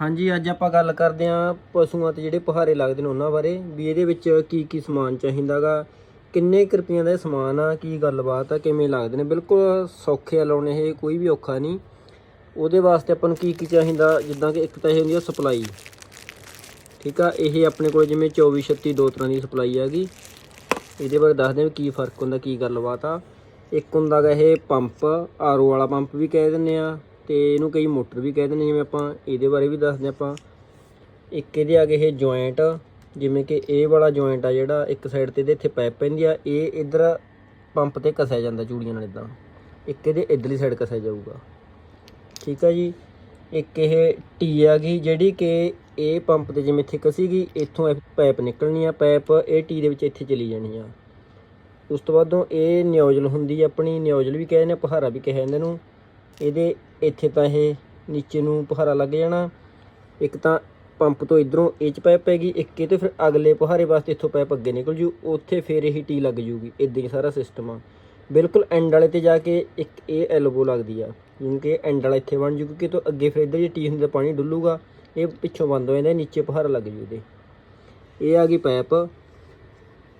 ਹਾਂਜੀ, ਅੱਜ ਆਪਾਂ ਗੱਲ ਕਰਦੇ ਆਂ ਪਸ਼ੂਆਂ ਤੇ ਜਿਹੜੇ ਪਹਾਰੇ ਲੱਗਦੇ ਨੇ ਉਹਨਾਂ ਬਾਰੇ, ਵੀ ਇਹਦੇ ਵਿੱਚ ਕੀ ਕੀ ਸਮਾਨ ਚਾਹੀਦਾਗਾ ਕਿੰਨੇ ਕੁ ਰੁਪਈਆਂ ਦਾ ਇਹ ਸਮਾਨ ਆ, ਕੀ ਗੱਲਬਾਤ ਆ, ਕਿਵੇਂ ਲੱਗਦੇ ਨੇ, ਬਿਲਕੁਲ ਸੌਖੇ ਆ ਲਾਉਣੇ ਇਹ, ਕੋਈ ਵੀ ਔਖਾ ਨਹੀਂ। ਉਹਦੇ ਵਾਸਤੇ ਆਪਾਂ ਨੂੰ ਕੀ ਕੀ ਚਾਹੀਦਾ, ਜਿੱਦਾਂ ਕਿ ਇੱਕ ਤਾਂ ਇਹ ਹੁੰਦੀ ਆ ਸਪਲਾਈ। ਠੀਕ ਆ, ਇਹ ਆਪਣੇ ਕੋਲ ਜਿਵੇਂ 24 36 ਦੋ ਤਰ੍ਹਾਂ ਦੀ ਸਪਲਾਈ ਹੈਗੀ। ਇਹਦੇ ਬਾਰੇ ਦੱਸਦੇ ਹਾਂ ਵੀ ਕੀ ਫ਼ਰਕ ਹੁੰਦਾ, ਕੀ ਗੱਲਬਾਤ ਆ। ਇੱਕ ਹੁੰਦਾ ਗਾ ਇਹ ਪੰਪ ਆਰਓ ਵਾਲਾ ਪੰਪ ਵੀ ਕਹਿ ਦਿੰਦੇ ਆ। ਤੇ ਇਹਨੂੰ ਕਈ ਮੋਟਰ ਵੀ ਕਹਿ ਦਿੰਦੇ ਜਿਵੇਂ ਆਪਾਂ ਇਹਦੇ ਬਾਰੇ ਵੀ ਦੱਸਦੇ ਹਾਂ ਆਪਾਂ। ਇੱਕ ਇਹਦੇ ਆ ਗਏ ਇਹ ਜੁਆਇੰਟ ਜਿਵੇਂ ਕਿ ਇਹ ਵਾਲਾ ਜੁਆਇੰਟ ਆ ਜਿਹੜਾ ਇੱਕ ਸਾਈਡ ਤੇ ਇਹਦੇ ਇੱਥੇ ਪਾਈਪ ਪੈਂਦੀ ਆ, ਇਹ ਇਧਰ ਪੰਪ ਤੇ ਕਸਿਆ ਜਾਂਦਾ ਚੂੜੀਆਂ ਨਾਲ ਇਦਾਂ ਇੱਕ ਇਹਦੇ ਇਧਰਲੀ ਸਾਈਡ ਕਸਿਆ ਜਾਊਗਾ। ਠੀਕ ਆ ਜੀ? ਇੱਕ ਇਹ ਟੀ ਆ ਗਈ, ਜਿਹੜੀ ਕਿ ਇਹ ਪੰਪ ਤੇ ਜਿਵੇਂ ਇੱਥੇ ਕਸੀਗੀ ਇੱਥੋਂ ਪਾਈਪ ਨਿਕਲਣੀ ਆ ਪਾਈਪ ਇਹ ਟੀ ਦੇ ਵਿੱਚ ਇੱਥੇ ਚਲੀ ਜਾਣੀ ਆ। ਉਸ ਤੋਂ ਬਾਅਦੋਂ ਇਹ ਨਿਊਜ਼ਲ ਹੁੰਦੀ ਆਪਣੀ ਨਿਊਜ਼ਲ ਵੀ ਕਹਿੰਦੇ ਨੇ ਪਹਾਰਾ ਵੀ ਕਹਿੰਦੇ ਨੇ ਨੂੰ ਇਹਦੇ ਇੱਥੇ ਤਾਂ ਇਹ ਨੀਚੇ ਨੂੰ ਪਹਾਰਾ ਲੱਗ ਜਾਣਾ। ਇੱਕ ਤਾਂ ਪੰਪ ਤੋਂ ਇਧਰੋਂ ਇਹ ਚ ਪਾਈਪ ਪੈਗੀ ਇੱਕ ਇਹ ਤੇ ਫਿਰ ਅਗਲੇ ਪਹਾਰੇ ਵਾਸਤੇ ਇੱਥੋਂ ਪਾਈਪ ਅੱਗੇ ਨਿਕਲ ਜੂ। ਉੱਥੇ ਫਿਰ ਇਹ ਟੀ ਲੱਗ ਜੂਗੀ, ਇਦਾਂ ਹੀ ਸਾਰਾ ਸਿਸਟਮ ਆ। ਬਿਲਕੁਲ ਐਂਡ ਵਾਲੇ ਤੇ ਜਾ ਕੇ ਇੱਕ ਇਹ ਐਲਬੋ ਲੱਗਦੀ ਆ, ਜਿਵੇਂ ਕਿ ਐਂਡ ਵਾਲਾ ਇੱਥੇ ਬਣ ਜੂ, ਕਿਉਂਕਿ ਤੋਂ ਅੱਗੇ ਫਿਰ ਇੱਧਰ ਜੇ ਟੀ ਹੁੰਦੀ ਪਾਣੀ ਡੁੱਲੂਗਾ। ਇਹ ਪਿੱਛੋਂ ਬੰਦ ਹੋ ਜਾਂਦਾ ਨੀਚੇ ਪਹਾਰਾ ਲੱਗ ਜੂ ਇਹਦੇ। ਇਹ ਆ ਗਈ ਪਾਈਪ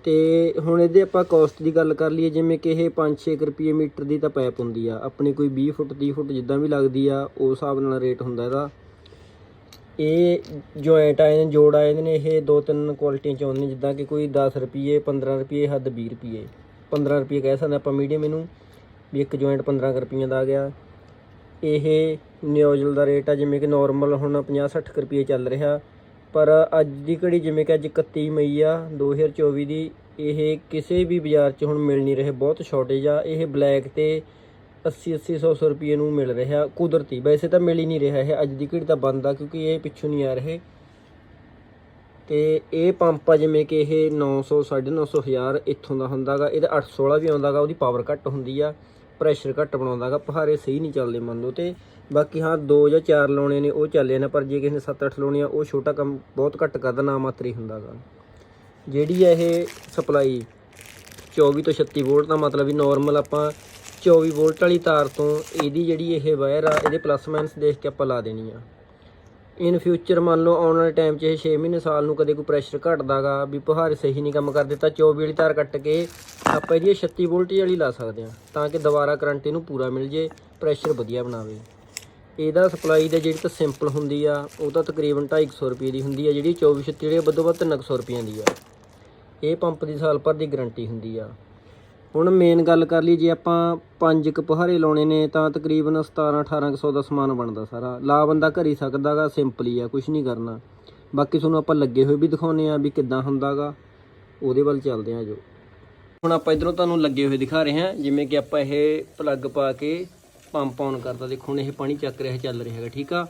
ਤੇ ਹੁਣ ਇਹਦੇ ਆਪਾਂ ਕੋਸਟ ਦੀ ਗੱਲ ਕਰ ਲਈਏ, ਜਿਵੇਂ ਕਿ ਇਹ 5-6 ਰੁਪਏ ਮੀਟਰ ਦੀ ਤਾਂ ਪਾਈਪ ਹੁੰਦੀ ਆ। ਆਪਣੀ ਕੋਈ 20 ਫੁੱਟ 30 ਫੁੱਟ ਜਿੱਦਾਂ ਵੀ ਲੱਗਦੀ ਆ ਉਸ ਹਿਸਾਬ ਨਾਲ ਰੇਟ ਹੁੰਦਾ ਇਹਦਾ। ਇਹ ਜੁਆਇੰਟ ਆਏ ਨੇ ਜੋੜ ਆਏ ਨੇ ਇਹ ਦੋ ਤਿੰਨ ਕੁਆਲਿਟੀਆਂ ਚ ਆਉਂਦੇ ਨੇ, ਜਿੱਦਾਂ ਕਿ ਕੋਈ 10 ਰੁਪਏ 15 ਰੁਪਏ ਹੱਦ 20 ਰੁਪਏ 15 ਰੁਪਏ ਕਹਿ ਸਕਦੇ ਆਪਾਂ ਮੀਡੀਅਮ ਇਹਨੂੰ, ਵੀ ਇੱਕ ਜੁਆਇੰਟ 15 ਕੁ ਰੁਪਈਆਂ ਦਾ ਆ ਗਿਆ। ਇਹ ਨਿਓਜਲ ਦਾ ਰੇਟ ਆ, ਜਿਵੇਂ ਕਿ ਨਾਰਮਲ ਹੁਣ 50 60 ਰੁਪਏ ਚੱਲ ਰਿਹਾ। ਪਰ ਅੱਜ ਦੀ ਘੜੀ ਜਿਵੇਂ ਕਿ ਅੱਜ 31 ਮਈ ਆ 2024 ਦੀ, ਇਹ ਕਿਸੇ ਵੀ ਬਾਜ਼ਾਰ 'ਚ ਹੁਣ ਮਿਲ ਨਹੀਂ ਰਹੇ, ਬਹੁਤ ਸ਼ਾਰਟੇਜ ਆ। ਇਹ ਬਲੈਕ ਤੇ 80 80 100 100 ਰੁਪਏ ਨੂੰ ਮਿਲ ਰਿਹਾ, ਕੁਦਰਤੀ। ਵੈਸੇ ਤਾਂ ਮਿਲ ਹੀ ਨਹੀਂ ਰਿਹਾ ਇਹ, ਅੱਜ ਦੀ ਘੜੀ ਤਾਂ ਬੰਦ ਆ, ਕਿਉਂਕਿ ਇਹ ਪਿੱਛੋਂ ਨਹੀਂ ਆ ਰਹੇ। ਤੇ ਇਹ ਪੰਪ ਆ ਜਿਵੇਂ ਕਿ ਇਹ 900 950 ਹਜ਼ਾਰ ਇੱਥੋਂ ਦਾ ਹੁੰਦਾਗਾ ਇਹਦਾ 800 ਵਾਲਾ ਵੀ ਆਉਂਦਾਗਾ ਉਹਦੀ ਪਾਵਰ ਘੱਟ ਹੁੰਦੀ ਆ ਪ੍ਰੈਸ਼ਰ ਘੱਟ ਬਣਾਉਂਦਾਗਾ ਪਹਾਰੇ ਸਹੀ ਨਹੀਂ ਚੱਲਦੇ ਮੰਨ ਲਓ ਤੇ ਬਾਕੀ ਹਾਂ, ਦੋ ਜਾਂ ਚਾਰ ਲਾਉਣੇ ਨੇ, ਉਹ ਚੱਲੇ ਨੇ ਪਰ ਜੇ ਕਿਸੇ ਨੇ 7-8 ਲਾਉਣੀ ਆ, ਉਹ ਛੋਟਾ ਕੰਮ ਬਹੁਤ ਘੱਟ ਕਰਦਾ, ਨਾ ਮਾਤਰੀ ਹੁੰਦਾਗਾ ਜਿਹੜੀ ਹੈ ਇਹ ਸਪਲਾਈ 24 ਤੋਂ 36 ਵੋਲਟ ਦਾ ਮਤਲਬ ਵੀ ਨਾਰਮਲ ਆਪਾਂ 24 ਵੋਲਟ ਵਾਲੀ ਤਾਰ ਤੋਂ ਇਹਦੀ ਜਿਹੜੀ ਇਹ ਵਾਇਰ ਆ, ਇਹਦੇ ਪਲੱਸ ਮਾਈਨਸ ਦੇਖ ਕੇ ਆਪਾਂ ਲਾ ਦੇਣੀ ਆ। ਇਨ ਫਿਊਚਰ ਮੰਨ ਲਓ, ਆਉਣ ਵਾਲੇ ਟਾਈਮ 'ਚ ਇਹ 6 ਮਹੀਨੇ ਸਾਲ ਨੂੰ ਕਦੇ ਕੋਈ ਪ੍ਰੈਸ਼ਰ ਘਟਦਾਗਾ ਵੀ ਪਹਾੜ ਸਹੀ ਨਹੀਂ ਕੰਮ ਕਰਦੇ, ਤਾਂ 24 ਵਾਲੀ ਤਾਰ ਕੱਟ ਕੇ ਆਪਾਂ ਇਹਦੀ 36 ਵੋਲਟ ਵਾਲੀ ਲਾ ਸਕਦੇ ਹਾਂ ਤਾਂ ਕਿ ਦੁਬਾਰਾ ਕਰੰਟ ਇਹਨੂੰ ਪੂਰਾ ਮਿਲ ਜੇ ਪ੍ਰੈਸ਼ਰ ਵਧੀਆ ਬਣਾਵੇ। ਇਹਦਾ ਸਪਲਾਈ ਦਾ ਜਿਹੜੀ ਤਾਂ ਸਿੰਪਲ ਹੁੰਦੀ ਆ, ਉਹ ਤਾਂ ਤਕਰੀਬਨ 250 ਰੁਪਏ ਦੀ ਹੁੰਦੀ ਆ, ਜਿਹੜੀ 24 36 ਜਿਹੜੀ ਵੱਧੋ ਵੱਧ 300 ਰੁਪਈਆਂ ਦੀ ਆ। ਇਹ ਪੰਪ ਦੀ ਸਾਲ ਭਰ ਦੀ ਗਾਰੰਟੀ ਹੁੰਦੀ ਆ। ਹੁਣ ਮੇਨ ਗੱਲ ਕਰ ਲਈ ਜੇ ਆਪਾਂ ਪੰਜ ਕੁ ਪਹਾਰੇ ਲਾਉਣੇ ਨੇ, ਤਾਂ ਤਕਰੀਬਨ 17 1800 ਦਾ ਸਮਾਨ ਬਣਦਾ ਸਾਰਾ। ਲਾ ਬੰਦਾ ਘਰ ਹੀ ਸਕਦਾਗਾ ਸਿੰਪਲੀ ਆ ਕੁਝ ਨਹੀਂ ਕਰਨਾ। ਬਾਕੀ ਤੁਹਾਨੂੰ ਆਪਾਂ ਲੱਗੇ ਹੋਏ ਵੀ ਦਿਖਾਉਨੇ ਆ ਵੀ ਕਿੱਦਾਂ ਹੁੰਦਾਗਾ ਉਹਦੇ ਵੱਲ ਚੱਲਦੇ ਆ ਜੋ। ਹੁਣ ਆਪਾਂ ਇਧਰੋਂ ਤੁਹਾਨੂੰ ਲੱਗੇ ਹੋਏ ਦਿਖਾ ਰਹੇ ਹਾਂ, ਜਿਵੇਂ ਕਿ ਆਪਾਂ ਇਹ ਪਲੱਗ ਪਾ ਕੇ ਪੰਪ ਆਨ ਕਰਦਾ, ਦੇਖੋ ਹੁਣ ਇਹ ਪਾਣੀ ਚੱਕ ਰਿਹਾ ਚੱਲ ਰਿਹਾ ਹੈਗਾ, ਠੀਕ ਆ?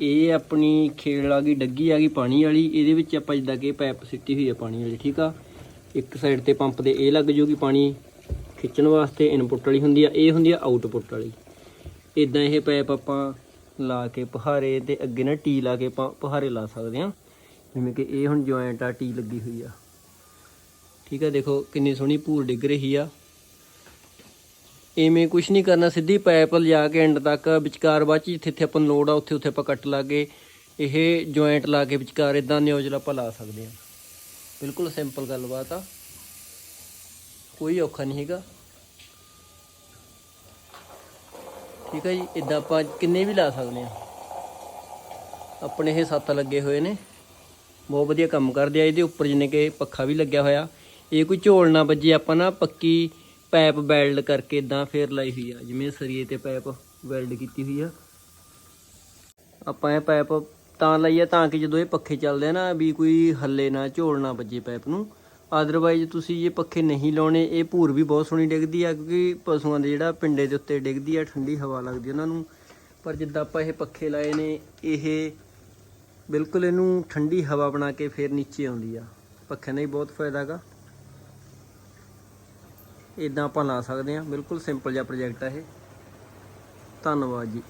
ਇਹ ਆਪਣੀ ਖੇਲ ਆ ਗਈ ਡੱਗੀ ਆ ਗਈ ਪਾਣੀ ਵਾਲੀ, ਇਹਦੇ ਵਿੱਚ ਆਪਾਂ ਜਿੱਦਾਂ ਕਿ ਪਾਈਪ ਸਿੱਟੀ ਹੋਈ ਆ ਪਾਣੀ ਵਾਲੀ, ਠੀਕ ਆ? ਇੱਕ ਸਾਈਡ ਤੇ ਪੰਪ ਦੇ ਇਹ ਲੱਗ ਜੂਗੀ ਪਾਣੀ, ਖਿੱਚਣ ਵਾਸਤੇ ਇਨਪੁੱਟ ਵਾਲੀ ਹੁੰਦੀ ਆ, ਇਹ ਹੁੰਦੀ ਆ ਆਊਟਪੁੱਟ ਵਾਲੀ। ਇਦਾਂ ਇਹ ਪਾਈਪ ਆਪਾਂ ਲਾ ਕੇ ਪਹਾਰੇ ਤੇ ਅੱਗੇ ਨਾ ਟੀ ਲਾ ਕੇ ਆਪਾਂ ਪਹਾਰੇ ਲਾ ਸਕਦੇ ਆ। ਜਿਵੇਂ ਕਿ ਇਹ ਹੁਣ ਜੁਆਇੰਟ ਆ, ਟੀ ਲੱਗੀ ਹੋਈ ਆ। ਠੀਕ ਆ, ਦੇਖੋ ਕਿੰਨੀ ਸੋਹਣੀ ਭੂਰ ਡਿੱਗ ਰਹੀ ਆ। ਐਵੇਂ ਕੁਝ ਨਹੀਂ ਕਰਨਾ, ਸਿੱਧੀ ਪਾਈਪ ਲਿਜਾ ਕੇ ਐਂਡ ਤੱਕ ਵਿਚਕਾਰ ਬਾਅਦ 'ਚ ਜਿੱਥੇ ਜਿੱਥੇ ਆਪਾਂ ਨੂੰ ਲੋੜ ਆ, ਉੱਥੇ ਉੱਥੇ ਆਪਾਂ ਕੱਟ ਲਾ ਕੇ ਇਹ ਜੁਆਇੰਟ ਲਾ ਕੇ ਵਿਚਕਾਰ ਇਦਾਂ ਨਿਊਜ਼ਲ ਆਪਾਂ ਲਾ ਸਕਦੇ ਹਾਂ। ਬਿਲਕੁਲ ਸਿੰਪਲ ਗੱਲਬਾਤ ਆ। ਕੋਈ ਔਖਾ ਨਹੀਂ ਹੈਗਾ। ਠੀਕ ਹੈ ਜੀ ਇਦਾਂ ਆਪਾਂ ਕਿੰਨੇ ਵੀ ਲਾ ਸਕਦੇ ਹਾਂ। ਆਪਣੇ ਇਹ ਸੱਤ ਲੱਗੇ ਹੋਏ ਨੇ। ਬਹੁਤ ਵਧੀਆ ਕੰਮ ਕਰਦੇ ਆ। ਇਹਦੇ ਉੱਪਰ ਜਿੰਨੇ ਕਿ ਪੱਖਾ ਵੀ ਲੱਗਿਆ ਹੋਇਆ। ਇਹ ਕੋਈ ਝੋਲ ਨਾ ਵੱਜੇ, ਆਪਾਂ ਨਾ ਪੱਕੀ ਪੈਪ ਵੈਲਡ ਕਰਕੇ ਇਦਾਂ ਫੇਰ ਲਾਈ ਹੋਈ ਆ, ਜਿਵੇਂ ਸਰੀਏ ਤੇ ਪੈਪ ਵੈਲਡ ਕੀਤੀ ਹੋਈ ਆ। ਆਪਾਂ ਇਹ ਪੈਪ ਤਾਂ ਲਈ ਆ ਤਾਂ ਕਿ ਜਦੋਂ ਇਹ ਪੱਖੇ ਚੱਲਦੇ ਆ ਨਾ ਵੀ ਕੋਈ ਹੱਲੇ ਨਾ ਝੋਲ ਨਾ ਵੱਜੇ ਪੈਪ ਨੂੰ ਅਦਰਵਾਈਜ਼ ਤੁਸੀਂ ਇਹ ਪੱਖੇ ਨਹੀਂ ਲਾਉਣੇ, ਇਹ ਭੂਰ ਵੀ ਬਹੁਤ ਸੋਹਣੀ ਡਿੱਗਦੀ ਆ, ਕਿਉਂਕਿ ਪਸ਼ੂਆਂ ਦੇ ਜਿਹੜਾ ਪਿੰਡੇ ਦੇ ਉੱਤੇ ਡਿੱਗਦੀ ਆ, ਠੰਡੀ ਹਵਾ ਲੱਗਦੀ ਉਹਨਾਂ ਨੂੰ। ਪਰ ਜਿੱਦਾਂ ਆਪਾਂ ਇਹ ਪੱਖੇ ਲਾਏ ਨੇ, ਇਹ ਬਿਲਕੁਲ ਇਹਨੂੰ ਠੰਡੀ ਹਵਾ ਬਣਾ ਕੇ ਫਿਰ ਨੀਚੇ ਆਉਂਦੀ ਆ। ਪੱਖਿਆਂ ਦਾ ਹੀ ਬਹੁਤ ਫਾਇਦਾ ਹੈਗਾ। ਇਦਾਂ ਆਪਾਂ ਲਾ ਸਕਦੇ ਹਾਂ। ਬਿਲਕੁਲ ਸਿੰਪਲ ਜਿਹਾ ਪ੍ਰੋਜੈਕਟ ਹੈ ਇਹ। ਧੰਨਵਾਦ ਜੀ।